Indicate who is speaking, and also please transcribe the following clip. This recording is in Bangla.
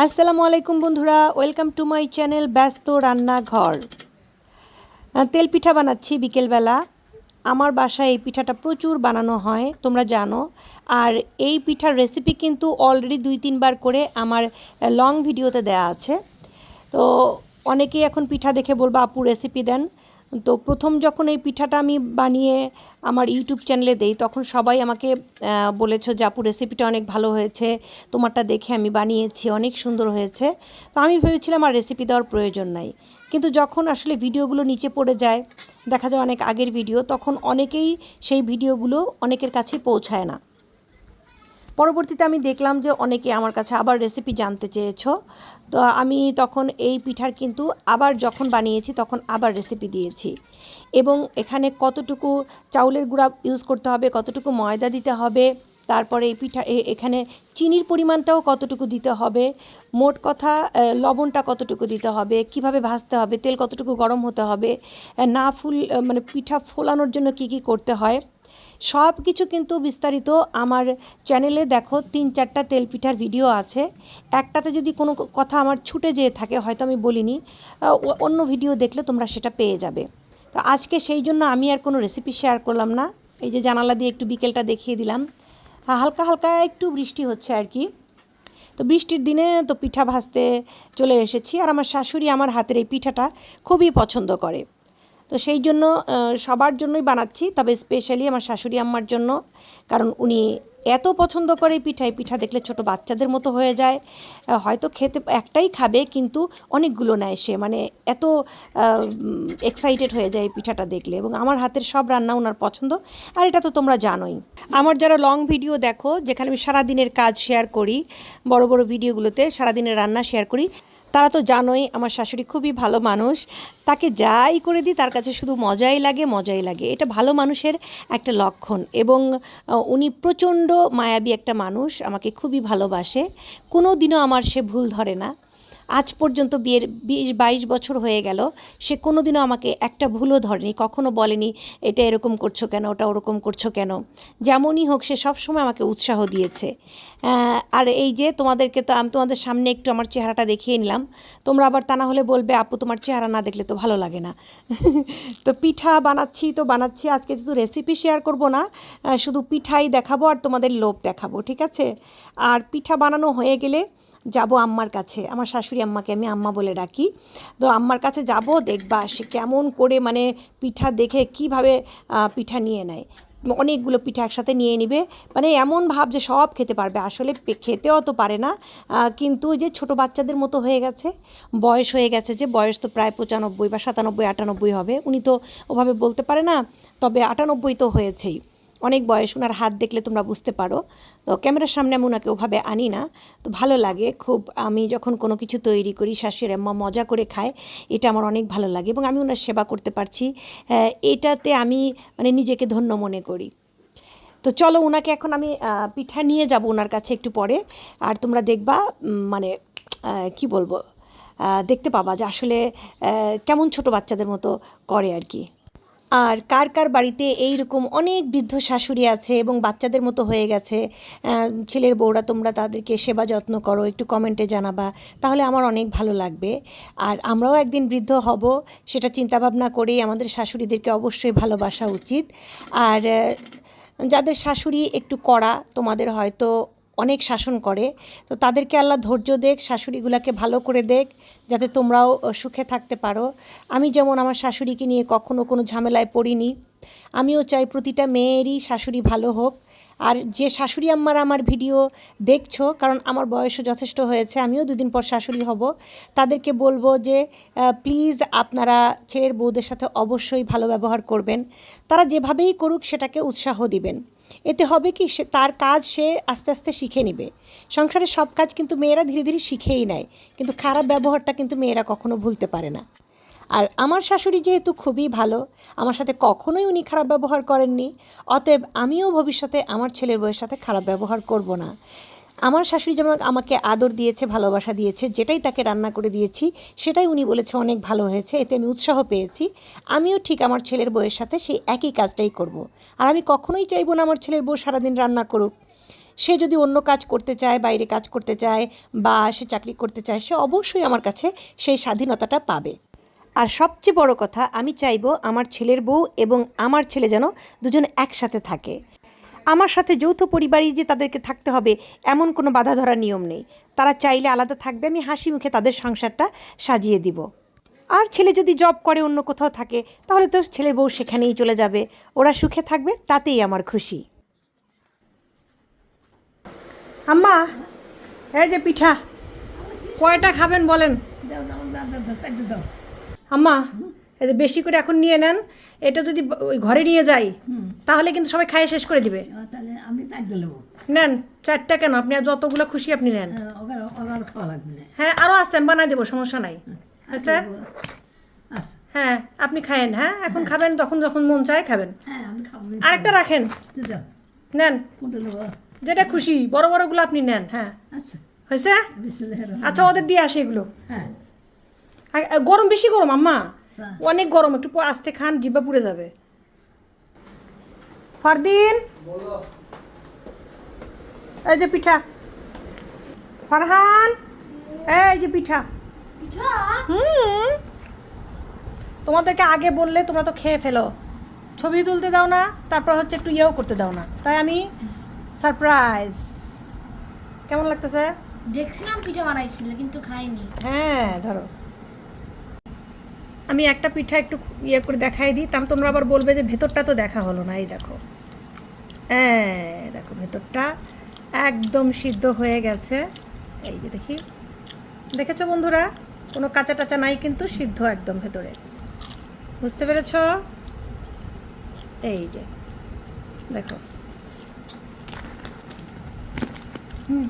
Speaker 1: আসসালামু আলাইকুম বন্ধুরা, ওয়েলকাম টু মাই চ্যানেল ব্যস্ত রান্নাঘর। তেল পিঠা বানাচ্ছি বিকেলবেলা। আমার বাসায় এই পিঠাটা প্রচুর বানানো হয়, তোমরা জানো। আর এই পিঠার রেসিপি কিন্তু অলরেডি দুই, তিনবার করে আমার লং ভিডিওতে দেয়া আছে। তো অনেকেই এখন পিঠা দেখে বলব, আপু রেসিপি দেন। তো প্রথম যখন এই পিঠাটা আমি বানিয়ে আমার ইউটিউব চ্যানেলে দেই, তখন সবাই আমাকে বলেছ আপু রেসিপিটা অনেক ভালো হয়েছে, তোমারটা দেখে আমি বানিয়েছি, অনেক সুন্দর হয়েছে। তো আমি ভেবেছিলাম আর রেসিপি দেওয়ার প্রয়োজন নাই। কিন্তু যখন আসলে ভিডিওগুলো নিচে পড়ে যায়, দেখা যায় অনেক আগের ভিডিও, তখন অনেকেই সেই ভিডিওগুলো অনেকের কাছে পৌঁছায় না। পরবর্তীতে আমি দেখলাম যে অনেকে আমার কাছে আবার রেসিপি জানতে চেয়েছ। তো আমি তখন এই পিঠার কিন্তু আবার যখন বানিয়েছি তখন আবার রেসিপি দিয়েছি। এবং এখানে কতটুকু চাউলের গুঁড়া ইউজ করতে হবে, কতটুকু ময়দা দিতে হবে, তারপরে এই পিঠা এখানে চিনির পরিমাণটাও কতটুকু দিতে হবে, মোট কথা লবণটা কতটুকু দিতে হবে, কীভাবে ভাজতে হবে, তেল কতটুকু গরম হতে হবে না ফুল মানে পিঠা ফোলানোর জন্য কি কি করতে হয় সব কিছু কিন্তু বিস্তারিত আমার চ্যানেলে দেখো, তিন চারটা তেল পিঠার ভিডিও আছে। একটাতে যদি কোনো কথা আমার ছুটে যেয়ে থাকে, হয়তো আমি বলিনি অন্য ভিডিও দেখলে তোমরা সেটা পেয়ে যাবে। তো আজকে সেই জন্য আমি আর কোনো রেসিপি শেয়ার করলাম না। এই যে জানালা দিয়ে একটু বিকেলটা দেখিয়ে দিলাম। হালকা হালকা একটু বৃষ্টি হচ্ছে আর কি। তো বৃষ্টির দিনে তো পিঠা ভাজতে চলে এসেছি, আর আমার শাশুড়ি আমার হাতের এই পিঠাটা খুবই পছন্দ করে। তো সেই জন্য সবার জন্যই বানাচ্ছি। তবে স্পেশালি আমার শাশুড়ি আম্মার জন্য। কারণ উনি এত পছন্দ করে এই পিঠা দেখলে ছোট বাচ্চাদের মতো হয়ে যায়। হয়তো খেতে একটাই খাবে, কিন্তু অনেকগুলো নেয় সে। মানে এত এক্সাইটেড হয়ে যায় পিঠাটা দেখলে। এবং আমার হাতের সব রান্না ওনার পছন্দ। আর এটা তো তোমরা জানোই। আমার যারা লং ভিডিও দেখো, যেখানে আমি সারাদিনের কাজ শেয়ার করি, বড় বড় ভিডিওগুলোতে সারাদিনের রান্না শেয়ার করি তারা তো জানোই আমার শাশুড়ি খুবই ভালো মানুষ। তাকে যাই করে দিই, তার কাছে শুধু মজাই লাগে মজাই লাগে। এটা ভালো মানুষের একটা লক্ষণ এবং উনি প্রচণ্ড মায়াবী একটা মানুষ, আমাকে খুবই ভালোবাসে। কোনো দিনও আমার সে ভুল ধরে না। আজ পর্যন্ত বিয়ের বিশ, বাইশ বছর হয়ে গেল। সে কোনো দিনও আমাকে একটা ভুলও ধরেনি, কখনো বলেনি, এটা এরকম করছ কেন? ওটা ওরকম করছ কেন? যেমনই হোক, সে সবসময় আমাকে উৎসাহ দিয়েছে। আর এই যে তোমাদেরকে তো আমি তোমাদের সামনে একটু আমার চেহারাটা দেখিয়ে নিলাম। তোমরা আবার তা না হলে বলবে, আপু, তোমার চেহারা না দেখলে তো ভালো লাগে না। তো পিঠা বানাচ্ছি, তো বানাচ্ছি। আজকে শুধু রেসিপি শেয়ার করব না শুধু পিঠাই দেখাবো আর তোমাদের লোভ দেখাবো, ঠিক আছে? আর পিঠা বানানো হয়ে গেলে যাব আম্মার কাছে। আমার শাশুড়ি আম্মাকে আমি আম্মা বলে ডাকি। তো আম্মার কাছে যাব, দেখবা সে কেমন করে মানে পিঠা দেখে কীভাবে পিঠা নিয়ে নেয়। অনেকগুলো পিঠা একসাথে নিয়ে নিবে। মানে এমন ভাব যে সব খেতে পারবে। আসলে খেতেও তো পারে না। কিন্তু যে ছোট বাচ্চাদের মতো হয়ে গেছে। বয়স হয়ে গেছে যে, বয়স তো প্রায় পঁচানব্বই বা সাতানব্বই, আটানব্বই হবে। উনি তো ওভাবে বলতে পারে না, তবে আটানব্বই তো হয়েছেই। অনেক বয়স ওনার হাত দেখলে তোমরা বুঝতে পারো। তো ক্যামেরার সামনে আমি ওনাকে ওভাবে আনি না। তো ভালো লাগে, খুব আমি যখন কোনো কিছু তৈরি করি, শাশুড়ি আম্মা মজা করে খায়, এটা আমার অনেক ভালো লাগে এবং আমি ওনার সেবা করতে পারছি। এটাতে আমি মানে নিজেকে ধন্য মনে করি। তো চলো ওনাকে এখন আমি পিঠা নিয়ে যাব ওনার কাছে একটু পরে। আর তোমরা দেখবা মানে কি বলব দেখতে পাবা যে আসলে কেমন ছোট বাচ্চাদের মতো করে আর কি। আর কার কার বাড়িতে এই রকম অনেক বৃদ্ধ শাশুড়ি আছে এবং বাচ্চাদের মতো হয়ে গেছে ছেলের বউরা তোমরা তাদেরকে সেবা যত্ন করো, একটু কমেন্টে জানাবা, তাহলে আমার অনেক ভালো লাগবে। আর আমরাও একদিন বৃদ্ধ হব, সেটা চিন্তাভাবনা করেই আমাদের শাশুড়িদেরকে অবশ্যই ভালোবাসা উচিত। আর যাদের শাশুড়ি একটু কড়া, তোমাদের হয়তো অনেক শাসন করে। তো তাদেরকে আল্লাহ ধৈর্য দেখ, শাশুড়িগুলোকে ভালো করে দেখ, যাতে তোমরাও সুখে থাকতে পারো। আমি যেমন আমার শাশুড়িকে নিয়ে কখনো কোনো ঝামেলায় পড়িনি, আমিও চাই প্রতিটা মেয়েরই শাশুড়ি ভালো হোক। আর যে শাশুড়ি আম্মারা আমার ভিডিও দেখছ, কারণ আমার বয়সও যথেষ্ট হয়েছে, আমিও দুদিন পর শাশুড়ি হব, তাদেরকে বলব যে প্লিজ আপনারা ছেলের বউদের সাথে অবশ্যই ভালো ব্যবহার করবেন। তারা যেভাবেই করুক, সেটাকে উৎসাহ দিবেন। এতে হবে কি, সে, তার কাজ সে আস্তে আস্তে শিখে নেবে। সংসারের সব কাজ কিন্তু মেয়েরা ধীরে ধীরে শিখেই নেয়, কিন্তু খারাপ ব্যবহারটা কিন্তু মেয়েরা কখনো ভুলতে পারে না। আর আমার শাশুড়ি যেহেতু খুবই ভালো, আমার সাথে কখনোই উনি খারাপ ব্যবহার করেননি, অতএব আমিও ভবিষ্যতে আমার ছেলের বউয়ের সাথে খারাপ ব্যবহার করব না। আমার শাশুড়ি যেমন আমাকে আদর দিয়েছে, ভালোবাসা দিয়েছে, যেটাই তাকে রান্না করে দিয়েছি, সেটাই উনি বলেছে অনেক ভালো হয়েছে, এতে আমি উৎসাহ পেয়েছি। আমিও ঠিক আমার ছেলের বউয়ের সাথে সেই একই কাজটাই করব। আর আমি কখনোই চাইব না আমার ছেলের বউ সারাদিন রান্না করুক। সে যদি অন্য কাজ করতে চায়, বাইরে কাজ করতে চায়, বা সে চাকরি করতে চায়, সে অবশ্যই আমার কাছে সেই স্বাধীনতাটা পাবে। আর সবচেয়ে বড় কথা, আমি চাইব আমার ছেলের বউ এবং আমার ছেলে যেন দুজন একসাথে থাকে। আমার সাথে যৌথ পরিবারই যে তাদেরকে থাকতে হবে এমন কোনো বাধা ধরার নিয়ম নেই। তারা চাইলে আলাদা থাকবে আমি হাসি মুখে তাদের সংসারটা সাজিয়ে দিব। আর ছেলে যদি জব করে অন্য কোথাও থাকে তাহলে তো ছেলে বউ সেখানেই চলে যাবে। ওরা সুখে থাকবে তাতেই আমার খুশি। আম্মা এই যে পিঠা কয়টা খাবেন বলেন? আম্মা যে বেশি করে এখন নিয়ে নেন এটা যদি ওই ঘরে নিয়ে যাই তাহলে কিন্তু সবাই খাইয়ে শেষ করে দিবে।
Speaker 2: তাহলে আমি চারটে নেব।
Speaker 1: নেন চারটা কেন? আপনি আর যতগুলো খুশি আপনি নেন।
Speaker 2: হ্যাঁ, ওগার ওগার খাওয়া লাগবে। না
Speaker 1: হ্যাঁ আরও আছে আমি বানাই দেবো সমস্যা নাই। আচ্ছা
Speaker 2: আচ্ছা।
Speaker 1: হ্যাঁ আপনি খায়েন হ্যাঁ? এখন খাবেন তখন যখন মন চায় খাবেন।
Speaker 2: হ্যাঁ আমি খাব
Speaker 1: আরেকটা রাখেন। নেন। যেটা খুশি বড় বড়গুলো আপনি নেন হ্যাঁ।
Speaker 2: আচ্ছা।
Speaker 1: হয়েছে? আচ্ছা ওদের দিয়ে আসে এগুলো।
Speaker 2: হ্যাঁ।
Speaker 1: গরম বেশি গরম আম্মা।
Speaker 2: হ্যাঁ।
Speaker 1: অনেক গরম একটু আস্তে খান জিব্বা পুড়ে যাবে। ফারদিন! এই যে পিঠা। ফারহান! এই যে পিঠা? হুম। তোমাদেরকে আগে বললে তোমরা তো খেয়ে ফেলো। ছবি তুলতে দাও না তারপর হচ্ছে একটু ইয়েও করতে দাও না। তাই আমি সারপ্রাইজ। কেমন লাগতেছে?
Speaker 3: দেখছিলাম পিঠা বানাইছিল কিন্তু খাইনি।
Speaker 1: হ্যাঁ ধরো। আমি একটা পিঠা একটু ইয়ে করে দেখাই দিই। তাহলে তোমরা আবার বলবে যে ভেতরটা তো দেখা হলো না, এই দেখো। হ্যাঁ দেখো ভেতরটা একদম সিদ্ধ হয়ে গেছে। এই যে দেখি। দেখেছ বন্ধুরা? কোনো কাঁচা টাচা নাই কিন্তু সিদ্ধ একদম ভেতরে। বুঝতে পেরেছ? এই যে, দেখো। হুম।